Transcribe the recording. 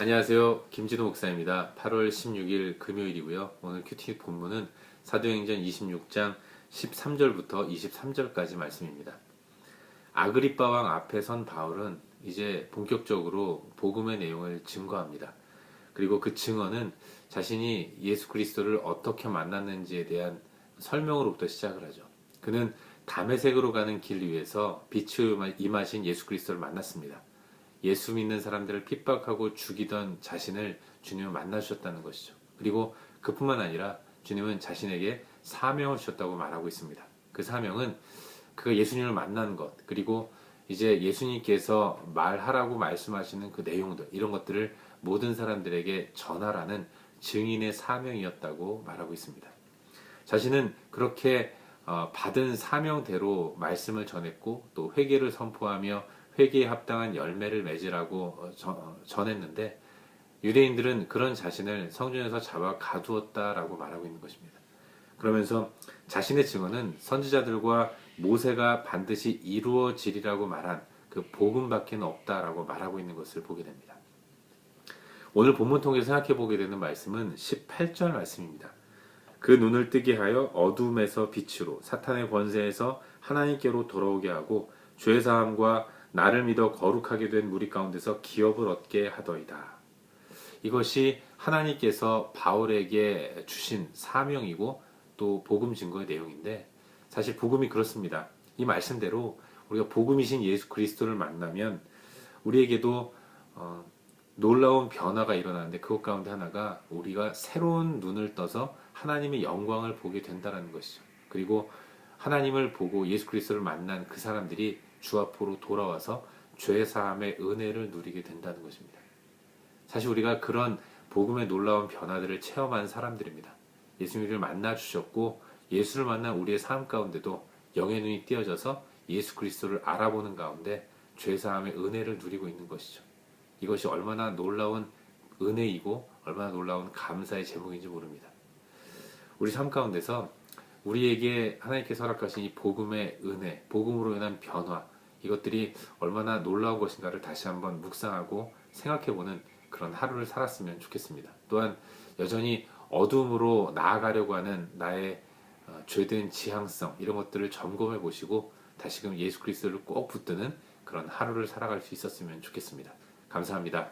안녕하세요. 김진호 목사입니다. 8월 16일 금요일이고요. 오늘 큐티 본문은 사도행전 26장 13절부터 23절까지 말씀입니다. 아그리빠 왕 앞에 선 바울은 이제 본격적으로 복음의 내용을 증거합니다. 그리고 그 증언은 자신이 예수 그리스도를 어떻게 만났는지에 대한 설명으로부터 시작을 하죠. 그는 담에색으로 가는 길 위에서 빛이 임하신 예수 그리스도를 만났습니다. 예수 믿는 사람들을 핍박하고 죽이던 자신을 주님은 만나주셨다는 것이죠. 그리고 그뿐만 아니라 주님은 자신에게 사명을 주셨다고 말하고 있습니다. 그 사명은 그 예수님을 만난 것, 그리고 이제 예수님께서 말하라고 말씀하시는 그 내용들, 이런 것들을 모든 사람들에게 전하라는 증인의 사명이었다고 말하고 있습니다. 자신은 그렇게 어, 받은 사명대로 말씀을 전했고 또 회개를 선포하며 회개에 합당한 열매를 맺으라고 어, 전했는데 유대인들은 그런 자신을 성전에서 잡아 가두었다라고 말하고 있는 것입니다. 그러면서 자신의 증언은 선지자들과 모세가 반드시 이루어지리라고 말한 그 복음밖에 없다라고 말하고 있는 것을 보게 됩니다. 오늘 본문 통해 생각해 보게 되는 말씀은 18절 말씀입니다. 그 눈을 뜨게 하여 어둠에서 빛으로 사탄의 권세에서 하나님께로 돌아오게 하고 죄 사함과 나를 믿어 거룩하게 된 무리 가운데서 기업을 얻게 하더이다. 이것이 하나님께서 바울에게 주신 사명이고 또 복음 증거의 내용인데 사실 복음이 그렇습니다. 이 말씀대로 우리가 복음이신 예수 그리스도를 만나면 우리에게도 어, 놀라운 변화가 일어나는데 그것 가운데 하나가 우리가 새로운 눈을 떠서 하나님의 영광을 보게 된다는 것이죠. 그리고 하나님을 보고 예수 그리스도를 만난 그 사람들이 주 앞으로 돌아와서 죄 사함의 은혜를 누리게 된다는 것입니다. 사실 우리가 그런 복음의 놀라운 변화들을 체험한 사람들입니다. 예수님을 만나 주셨고 예수를 만난 우리의 삶 가운데도 영의 눈이 띄어져서 예수 그리스도를 알아보는 가운데 죄 사함의 은혜를 누리고 있는 것이죠. 이것이 얼마나 놀라운 은혜이고 얼마나 놀라운 감사의 제목인지 모릅니다. 우리 삶 가운데서 우리에게 하나님께서 허락하신 이 복음의 은혜, 복음으로 인한 변화, 이것들이 얼마나 놀라운 것인가를 다시 한번 묵상하고 생각해보는 그런 하루를 살았으면 좋겠습니다. 또한 여전히 어둠으로 나아가려고 하는 나의 어, 죄된 지향성 이런 것들을 점검해 보시고 다시금 예수 그리스도를 꼭 붙드는 그런 하루를 살아갈 수 있었으면 좋겠습니다. 감사합니다.